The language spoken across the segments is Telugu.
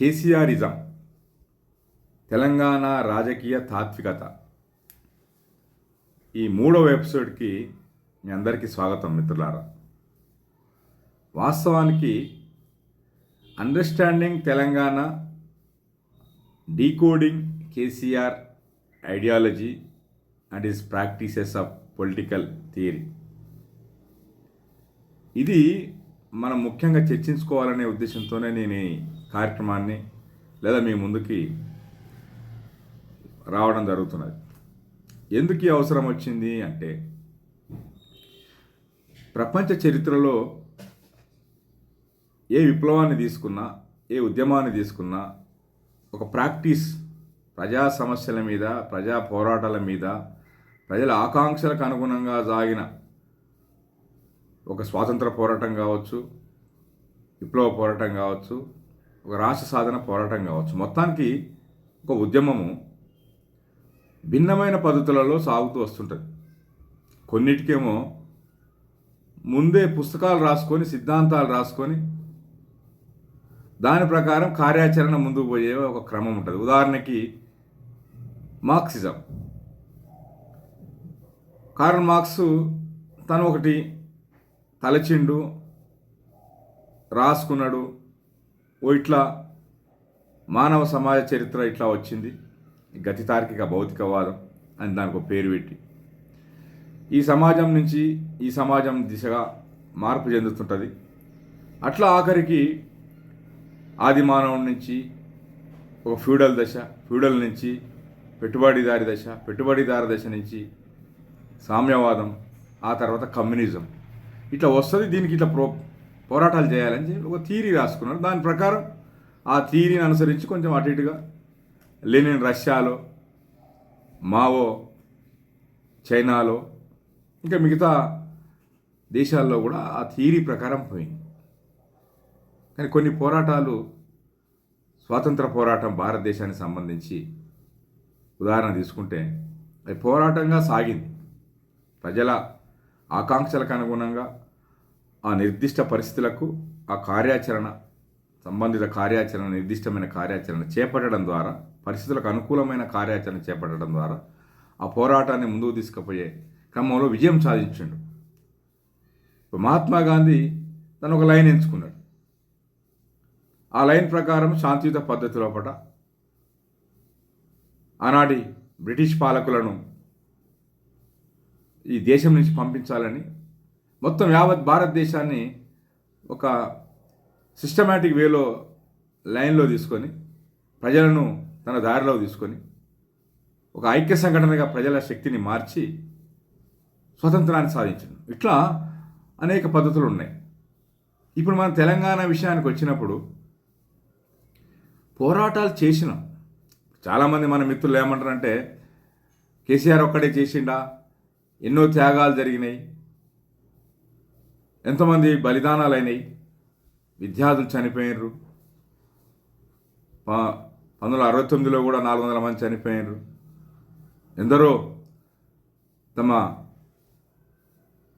కేసీఆరిజం తెలంగాణ రాజకీయ తాత్వికత. ఈ మూడవ ఎపిసోడ్కి మీ అందరికీ స్వాగతం మిత్రులారా. వాస్తవానికి understanding Telangana decoding KCR ideology and is practices of political theory ఇది మనం ముఖ్యంగా చర్చించుకోవాలనే ఉద్దేశంతోనే నేను ఈ కార్యక్రమాన్ని లేదా మీ ముందుకి రావడం జరుగుతున్నది. ఎందుకు ఈ అవసరం వచ్చింది అంటే ప్రపంచ చరిత్రలో ఏ విప్లవాన్ని తీసుకున్నా ఏ ఉద్యమాన్ని తీసుకున్నా ఒక ప్రాక్టీస్ ప్రజా సమస్యల మీద ప్రజా పోరాటాల మీద ప్రజల ఆకాంక్షలకు అనుగుణంగా సాగిన ఒక స్వాతంత్ర పోరాటం కావచ్చు విప్లవ పోరాటం కావచ్చు ఒక రాష్ట్ర సాధన పోరాటం కావచ్చు. మొత్తానికి ఒక ఉద్యమము భిన్నమైన పద్ధతులలో సాగుతూ వస్తుంటుంది. కొన్నిటికేమో ముందే పుస్తకాలు రాసుకొని సిద్ధాంతాలు రాసుకొని దాని ప్రకారం కార్యాచరణ ముందుకు పోయే ఒక క్రమం ఉంటుంది. ఉదాహరణకి మార్క్సిజం. కార్ల్ మార్క్స్ తను ఒకటి తలచిండు రాసుకున్నాడు. ఓ ఇట్లా మానవ సమాజ చరిత్ర ఇట్లా వచ్చింది. గతి తార్కిక భౌతికవాదం అని దానికి ఒక పేరు పెట్టి. ఈ సమాజం నుంచి ఈ సమాజం దిశగా మార్పు చెందుతుంటుంది. అట్లా ఆఖరికి ఆది మానవుడి నుంచి ఒక ఫ్యూడల్ దశ ఫ్యూడల్ నుంచి పెట్టుబడిదారి దశ పెట్టుబడిదారి దశ నుంచి సామ్యవాదం ఆ తర్వాత కమ్యూనిజం. ఇట్లా వస్తుంది దీనికి ఇట్లా ప్రో పోరాటాలు చేయాలని చెప్పి ఒక థీరీ రాసుకున్నారు. దాని ప్రకారం ఆ థీరీని అనుసరించి కొంచెం అటు ఇటుగా లెనిన్ రష్యాలో మావో చైనాలో ఇంకా మిగతా దేశాల్లో కూడా ఆ థీరీ ప్రకారం పోయింది. కానీ కొన్ని పోరాటాలు స్వాతంత్ర పోరాటం భారతదేశానికి సంబంధించి ఉదాహరణ తీసుకుంటే అది పోరాటంగా సాగింది. ప్రజల ఆకాంక్షలకు అనుగుణంగా ఆ నిర్దిష్ట పరిస్థితులకు ఆ కార్యాచరణ సంబంధిత కార్యాచరణ నిర్దిష్టమైన కార్యాచరణ చేపట్టడం ద్వారా పరిస్థితులకు అనుకూలమైన కార్యాచరణ చేపట్టడం ద్వారా ఆ పోరాటాన్ని ముందుకు తీసుకుపోయే క్రమంలో విజయం సాధించిండు. మహాత్మా గాంధీ తను ఒక లైన్ ఎంచుకున్నాడు. ఆ లైన్ ప్రకారం శాంతియుత పద్ధతి లోపల ఆనాటి బ్రిటిష్ పాలకులను ఈ దేశం నుంచి పంపించాలని. మొత్తం యావత్ భారతదేశాన్ని ఒక సిస్టమేటిక్ వేలో లైన్లో తీసుకొని ప్రజలను తన దారిలో తీసుకొని ఒక ఐక్య సంఘటనగా ప్రజల శక్తిని మార్చి స్వతంత్రాన్ని సాధించడం ఇట్లా అనేక పద్ధతులు ఉన్నాయి. ఇప్పుడు మనం తెలంగాణ విషయానికి వచ్చినప్పుడు పోరాటాలు చేసినాం. చాలామంది మన మిత్రులు ఏమంటారంటే కేసీఆర్ ఒక్కడే చేసిండా? ఎన్నో త్యాగాలు జరిగినాయి. ఎంతమంది బలిదానాలు అయినాయి విద్యార్థులు చనిపోయినారు. పంతొమ్మిది వందల అరవై తొమ్మిదిలో కూడా నాలుగు వందల మంది చనిపోయినారు. ఎందరో తమ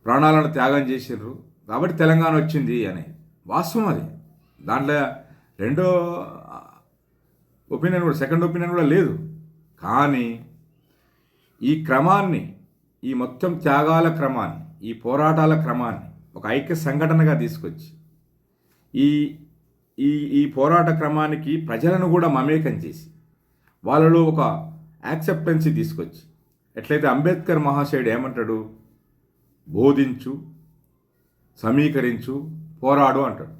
ప్రాణాలను త్యాగం చేసిర్రు. కాబట్టి తెలంగాణ వచ్చింది అని. వాస్తవం అది. దాంట్లో రెండో ఒపీనియన్ కూడా సెకండ్ ఒపీనియన్ కూడా లేదు. కానీ ఈ క్రమాన్ని ఈ మొత్తం త్యాగాల క్రమాన్ని ఈ పోరాటాల క్రమాన్ని ఒక ఐక్య సంఘటనగా తీసుకొచ్చి ఈ ఈ ఈ పోరాట క్రమానికి ప్రజలను కూడా మమేకం చేసి వాళ్ళలో ఒక యాక్సెప్టెన్సీ తీసుకొచ్చి ఎట్లయితే అంబేద్కర్ మహాశయుడు ఏమంటాడు? బోధించు సమీకరించు పోరాడు అంటాడు.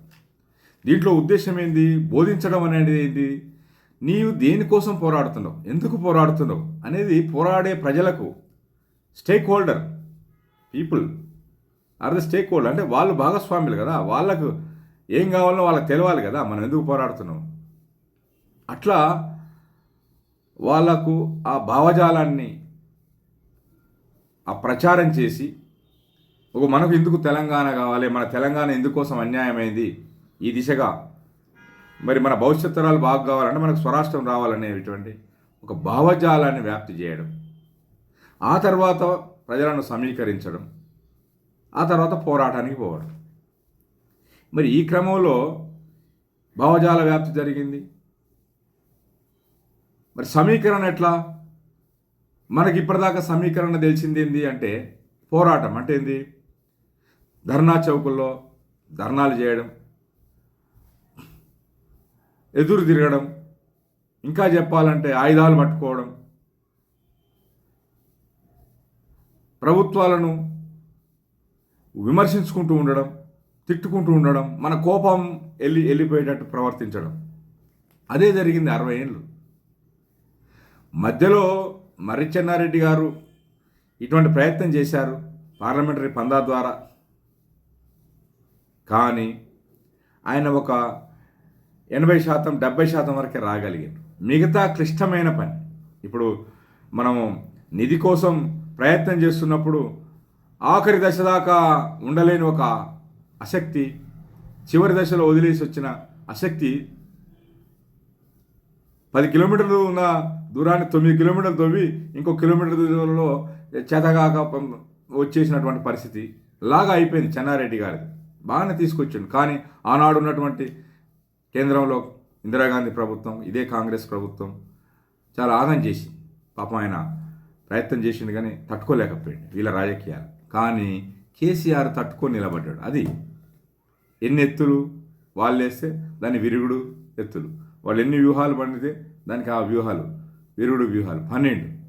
దీంట్లో ఉద్దేశం ఏంది? బోధించడం అనేది ఏంటి నీవు దేనికోసం పోరాడుతున్నావు? ఎందుకు పోరాడుతున్నావు? అనేది పోరాడే ప్రజలకు stake holder people are the stake holder అంటే వాళ్ళు భాగస్వాములు కదా. వాళ్ళకు ఏం కావాలో వాళ్ళకి తెలవాలి కదా. మనం ఎందుకు పోరాడుతున్నాం? అట్లా వాళ్ళకు ఆ భావజాలాన్ని ఆ ప్రచారం చేసి ఒక మనకు ఎందుకు తెలంగాణ కావాలి? మన తెలంగాణ ఎందుకోసం అన్యాయమైంది? ఈ దిశగా మరి మన భవిష్యత్ తరాలు బాగా కావాలంటే మనకు స్వరాష్ట్రం రావాలనేటువంటి ఒక భావజాలాన్ని వ్యాప్తి చేయడం. ఆ తర్వాత ప్రజలను సమీకరించడం ఆ తర్వాత పోరాటానికి పోవడం. మరి ఈ క్రమంలో భావజాల వ్యాప్తి జరిగింది. మరి సమీకరణ ఎట్లా? మనకి ఇప్పటిదాకా సమీకరణ తెలిసింది ఏంది అంటే పోరాటం అంటే ఏంది? ధర్నా చౌకుల్లో ధర్నాలు చేయడం ఎదురు తిరగడం ఇంకా చెప్పాలంటే ఆయుధాలు పట్టుకోవడం ప్రభుత్వాలను విమర్శించుకుంటూ ఉండడం తిట్టుకుంటూ ఉండడం మన కోపం వెళ్ళి వెళ్ళిపోయేటట్టు ప్రవర్తించడం. అదే జరిగింది అరవై ఏళ్ళు. మధ్యలో మర్రి చెన్నారెడ్డి గారు ఇటువంటి ప్రయత్నం చేశారు పార్లమెంటరీ పందా ద్వారా. కానీ ఆయన ఒక ఎనభై శాతం డెబ్బై శాతం వరకే రాగలిగారు మిగతా క్లిష్టమైన పని ఇప్పుడు మనము నిధి కోసం ప్రయత్నం చేస్తున్నప్పుడు ఆఖరి దశ దాకా ఉండలేని ఒక ఆసక్తి చివరి దశలో వదిలేసి వచ్చిన ఆసక్తి పది కిలోమీటర్లు ఉన్న దూరాన్ని తొమ్మిది కిలోమీటర్లు తవ్వి ఇంకో కిలోమీటర్ దూరంలో చేతగాక వచ్చేసినటువంటి పరిస్థితి లాగా అయిపోయింది చెన్నారెడ్డి గారిది. బాగానే తీసుకొచ్చిండు. కానీ ఆనాడు ఉన్నటువంటి కేంద్రంలో ఇందిరాగాంధీ ప్రభుత్వం ఇదే కాంగ్రెస్ ప్రభుత్వం చాలా ఆగం చేసి పాపం ఆయన ప్రయత్నం చేసిండు కానీ తట్టుకోలేకపోయాడు వీళ్ళ రాజకీయాలు. కానీ కేసీఆర్ తట్టుకొని నిలబడ్డాడు. అది ఎన్ని ఎత్తులు వాళ్ళు వేస్తే దాని విరుగుడు ఎత్తులు. వాళ్ళు ఎన్ని వ్యూహాలు పండితే దానికి ఆ వ్యూహాలు విరుగుడు వ్యూహాలు. పన్నెండు.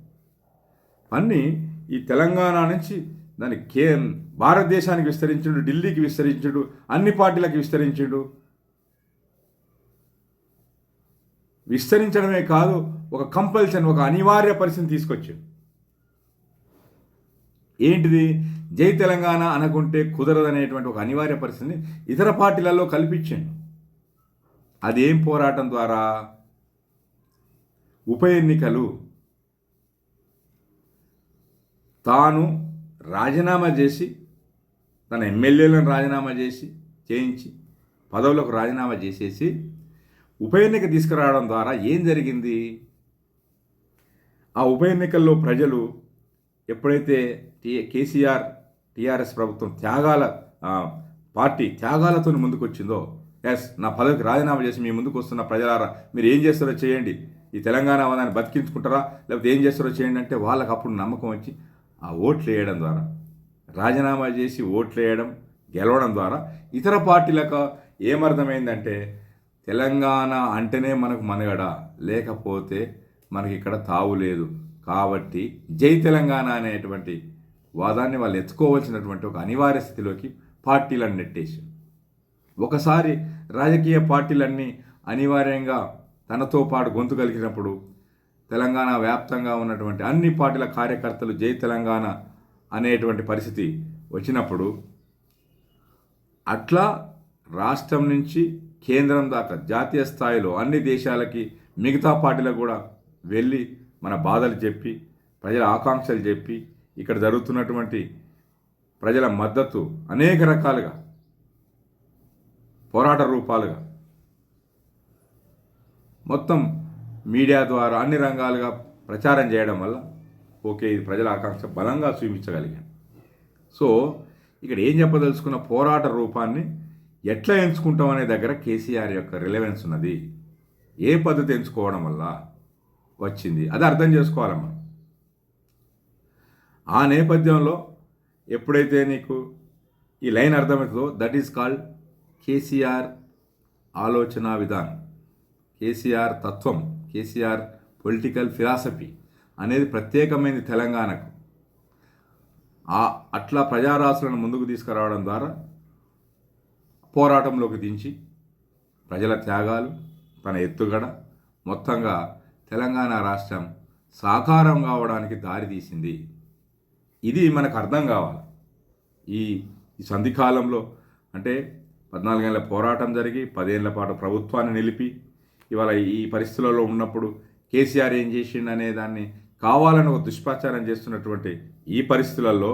పన్ని ఈ తెలంగాణ నుంచి దాని కే భారతదేశానికి విస్తరించుడు ఢిల్లీకి విస్తరించుడు అన్ని పార్టీలకు విస్తరించుడు. విస్తరించడమే కాదు ఒక కంపల్షన్ ఒక అనివార్య పరిస్థితిని తీసుకొచ్చాడు. ఏంటిది? జై తెలంగాణ అనుకుంటే కుదరదనేటువంటి ఒక అనివార్య పరిస్థితిని ఇతర పార్టీలలో కల్పించాడు. అదేం పోరాటం ద్వారా? ఉప ఎన్నికలు. తాను రాజీనామా చేసి తన ఎమ్మెల్యేలను రాజీనామా చేసి చేయించి పదవులకు రాజీనామా చేసేసి ఉప ఎన్నిక తీసుకురావడం ద్వారా ఏం జరిగింది? ఆ ఉప ఎన్నికల్లో ప్రజలు ఎప్పుడైతే టీ కేసీఆర్ టీఆర్ఎస్ ప్రభుత్వం త్యాగాల పార్టీ త్యాగాలతో ముందుకొచ్చిందో ఎస్ నా పదవికి రాజీనామా చేసి మీ ముందుకు వస్తున్న ప్రజలారా మీరు ఏం చేస్తారో చేయండి. ఈ తెలంగాణ వాదాన్ని బతికించుకుంటారా? లేకపోతే ఏం చేస్తారో చేయండి అంటే వాళ్ళకి అప్పుడు నమ్మకం వచ్చి ఆ ఓట్లు వేయడం ద్వారా రాజీనామా చేసి ఓట్లు వేయడం గెలవడం ద్వారా ఇతర పార్టీలకు ఏమర్థమైందంటే తెలంగాణ అంటేనే మనకు మనగడ లేకపోతే మనకి ఇక్కడ తావు లేదు. కాబట్టి జై తెలంగాణ అనేటువంటి వాదాన్ని వాళ్ళు ఎత్తుకోవాల్సినటువంటి ఒక అనివార్య స్థితిలోకి పార్టీలను నెట్టేసి ఒకసారి రాజకీయ పార్టీలన్నీ అనివార్యంగా తనతో పాటు గొంతు కలిగినప్పుడు తెలంగాణ వ్యాప్తంగా ఉన్నటువంటి అన్ని పార్టీల కార్యకర్తలు జై తెలంగాణ అనేటువంటి పరిస్థితి వచ్చినప్పుడు అట్లా రాష్ట్రం నుంచి కేంద్రం దాకా జాతీయ స్థాయిలో అన్ని దేశాలకి మిగతా పార్టీలకు కూడా వెళ్ళి మన బాధలు చెప్పి ప్రజల ఆకాంక్షలు చెప్పి ఇక్కడ జరుగుతున్నటువంటి ప్రజల మద్దతు అనేక రకాలుగా పోరాట రూపాలుగా మొత్తం మీడియా ద్వారా అన్ని రంగాలుగా ప్రచారం చేయడం వల్ల ఓకే ఇది ప్రజల ఆకాంక్ష బలంగా చూపించగలిగాను. సో ఇక్కడ ఏం చెప్పదలుచుకున్న పోరాట రూపాన్ని ఎట్లా ఎంచుకుంటాం అనే దగ్గర కేసీఆర్ యొక్క రిలవెన్స్ ఉన్నది. ఏ పద్ధతి ఎంచుకోవడం వల్ల వచ్చింది? అది అర్థం చేసుకోవాలి మనం ఆ నేపథ్యంలో ఎప్పుడైతే నీకు ఈ లైన్ అర్థమవుతుందో దట్ ఈస్ కాల్డ్ కేసీఆర్ ఆలోచన విధానం. కేసీఆర్ తత్వం కేసీఆర్ పొలిటికల్ ఫిలాసఫీ అనేది ప్రత్యేకమైనది తెలంగాణకు. ఆ అట్లా ప్రజారాశులను ముందుకు తీసుకురావడం ద్వారా పోరాటంలోకి దించి ప్రజల త్యాగాలు తన ఎత్తుగడ మొత్తంగా తెలంగాణ రాష్ట్రం సాకారం కావడానికి దారి తీసింది ఇది మనకు అర్థం కావాలి. ఈ ఈ సంధికాలంలో అంటే పద్నాలుగేళ్ళ పోరాటం జరిగి పదేళ్ళ పాటు ప్రభుత్వాన్ని నిలిపి ఇవాళ ఈ పరిస్థితులలో ఉన్నప్పుడు కేసీఆర్ ఏం చేసిండు అనే దాన్ని కావాలని ఒక దుష్ప్రచారం చేస్తున్నటువంటి ఈ పరిస్థితులలో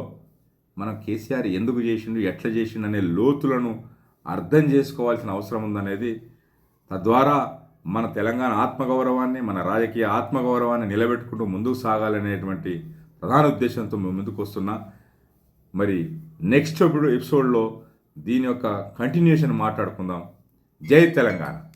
మనం కేసీఆర్ ఎందుకు చేసిండు ఎట్లా చేసిండు అనే లోతులను అర్థం చేసుకోవాల్సిన అవసరం ఉందనేది తద్వారా మన తెలంగాణ ఆత్మగౌరవాన్ని మన రాజకీయ ఆత్మగౌరవాన్ని నిలబెట్టుకుంటూ ముందుకు సాగాలనేటువంటి ప్రధాన ఉద్దేశంతో మేము ముందుకు వస్తున్నా. మరి నెక్స్ట్ ఎపిసోడ్లో దీని యొక్క కంటిన్యూషన్ మాట్లాడుకుందాం. జై తెలంగాణ.